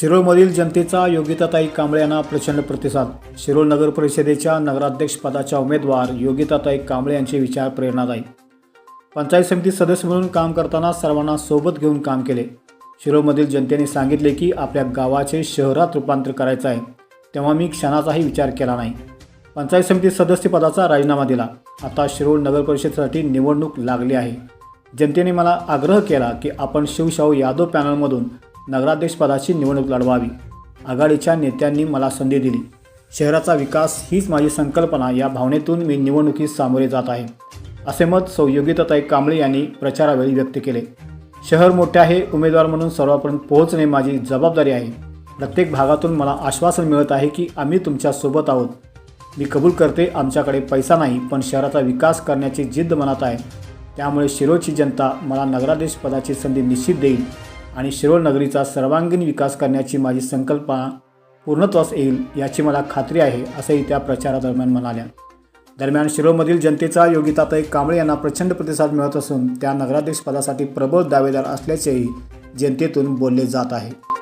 शिरोळमधील जनतेचा योगिताताई कांबळे यांना प्रचंड प्रतिसाद. शिरोळ नगर परिषदेच्या नगराध्यक्षपदाच्या उमेदवार योगिताताई कांबळे यांचे विचार प्रेरणादायी. पंचायत समिती सदस्य म्हणून काम करताना सर्वांना सोबत घेऊन काम केले. शिरोळमधील जनतेने सांगितले की आपल्या गावाचे शहरात रूपांतर करायचं आहे. तेव्हा मी क्षणाचाही विचार केला नाही. पंचायत समिती सदस्यपदाचा राजीनामा दिला. आता शिरोळ नगर परिषदेसाठी निवडणूक लागली आहे. जनतेने मला आग्रह केला की आपण शिवशाहू यादव पॅनलमधून नगराध्यक्षपदाची निवडणूक लढवावी. आघाडीच्या नेत्यांनी मला संधी दिली. शहराचा विकास हीच माझी संकल्पना. या भावनेतून मी निवडणुकीस सामोरे जात आहे. असे मत सौ योगिताताई कांबळे यांनी प्रचारावेळी व्यक्त केले. शहर मोठे आहे उमेदवार म्हणून सर्वांपर्यंत पोहोचणे माझी जबाबदारी आहे. प्रत्येक भागातून मला आश्वासन मिळत आहे की आम्ही तुमच्यासोबत आहोत. मी कबूल करते आमच्याकडे पैसा नाही पण शहराचा विकास करण्याची जिद्द मनात आहे. त्यामुळे शिरोची जनता मला नगराध्यक्षपदाची संधी निश्चित देईल. आणि शिरोळ नगरीचा सर्वांगीण विकास करण्याची माझी संकल्पना पूर्णत्वास येईल याची मला खात्री आहे असंही त्या प्रचारादरम्यान म्हणाल्या. दरम्यान शिरोळमधील जनतेचा योगिताताई कांबळे यांना प्रचंड प्रतिसाद मिळत असून त्या नगराध्यक्षपदासाठी प्रबळ दावेदार असल्याचेही जनतेतून बोलले जात आहे.